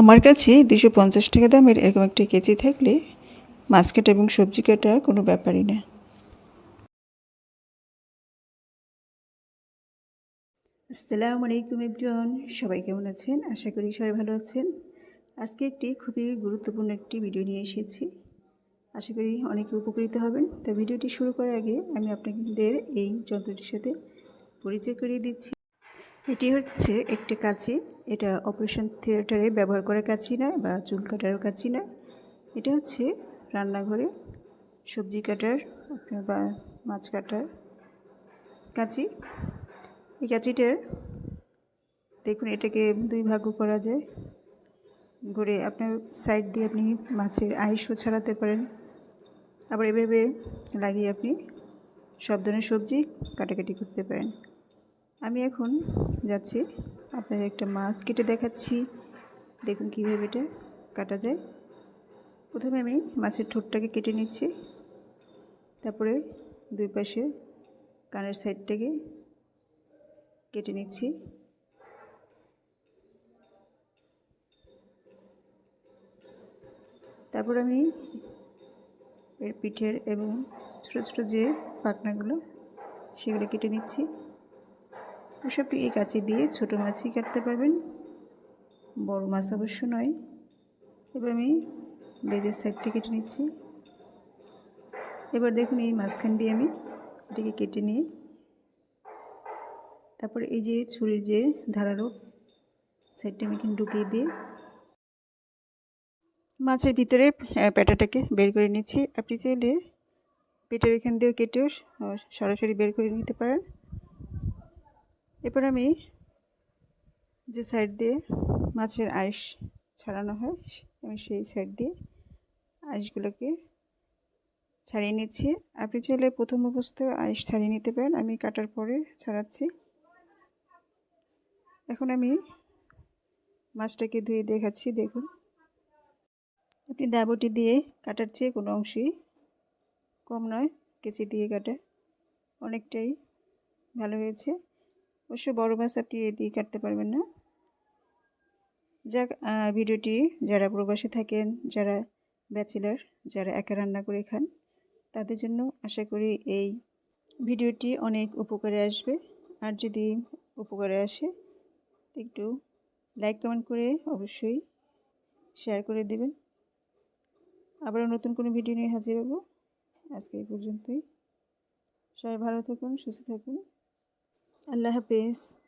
আমার কাছে দুশো পঞ্চাশ টাকা দামের এরকম একটা কেচি থাকলে মাছ কাটা এবং সবজি কাটা কোনো ব্যাপারই না। আসসালামু আলাইকুম এভরিওয়ান, সবাই কেমন আছেন? আশা করি সবাই ভালো আছেন। আজকে একটি খুবই গুরুত্বপূর্ণ একটি ভিডিও নিয়ে এসেছি। আশা করি অনেকে উপকৃত হবেন। তা ভিডিওটি শুরু করার আগে আমি আপনাদের এই যন্ত্রটির সাথে পরিচয় করিয়ে দিচ্ছি। এটি হচ্ছে একটি কাঁচি। এটা অপারেশন থিয়েটারে ব্যবহার করা কাঁচি না বা চুল কাটার কাঁচি না। এটা হচ্ছে রান্নাঘরে সবজি কাটার বা মাছ কাটার কাঁচি। এই কাঁচিটার, দেখুন এটাকে দুই ভাগ করা যায়। করে আপনার সাইড দিয়ে আপনি মাছের আইসও ছাড়াতে পারেন। আবার এভাবে লাগিয়ে আপনি সব ধরনের সবজি কাটাকাটি করতে পারেন। আমি এখন যাচ্ছি। আপনাদের একটা মাছ কেটে দেখাচ্ছি। দেখুন কীভাবে এটা কাটা যায়। প্রথমে আমি মাছের ঠোঁটটাকে কেটে নিচ্ছি। তারপরে দুই পাশে কানের সাইডটাকে কেটে নিচ্ছি। তারপর আমি এর পিঠের এবং ছোটো ছোটো যে পাখনাগুলো, সেগুলো কেটে নিচ্ছি। ওসব এই কাঁচি দিয়ে ছোটো মাছই কাটতে পারবেন। বড় মাছ অবশ্য নয়। এবার আমি লেজের সাইডটা কেটে নিচ্ছি। এবার দেখুন এই মাঝখান দিয়ে আমি এটাকে কেটে নিয়ে তারপর এই যে ছুরির যে ধারালো সাইডটা আমি এখানে ঢুকিয়ে দিয়ে মাছের ভিতরে পেটাটাকে বের করে নিচ্ছি। আপনি চাইলে পেটের এখান দিয়েও কেটেও সরাসরি বের করে নিতে পারেন। এরপর আমি যে সাইড দিয়ে মাছের আইস ছাড়ানো হয়, আমি সেই সাইড দিয়ে আইসগুলোকে ছাড়িয়ে নিচ্ছি। আপনি চাইলে প্রথম অবস্থায় আইস ছাড়িয়ে নিতে পারেন। আমি কাটার পরে ছাড়াচ্ছি। এখন আমি মাছটাকে ধুয়ে দেখাচ্ছি, দেখুন। আপনি দাবটি দিয়ে কাটার চেয়ে কোনো অংশই কম নয়, কেচি দিয়ে কাটা। অনেকটাই ভালো হয়েছে। অবশ্য বড় মাছ আপনি দিয়ে কাটতে পারবেন না। যাক ভিডিওটি যারা প্রবাসে থাকেন, যারা ব্যাচেলার, যারা একা রান্না করে খান, তাদের জন্য আশা করি এই ভিডিওটি অনেক উপকারে আসবে। আর যদি উপকারে আসে, একটু লাইক কমেন্ট করে অবশ্যই শেয়ার করে দেবেন। আবারও নতুন কোনো ভিডিও নিয়ে হাজির হব। আজকে এই পর্যন্তই। সবাই ভালো থাকুন, সুস্থ থাকুন। আল্লাহ হাফেজ।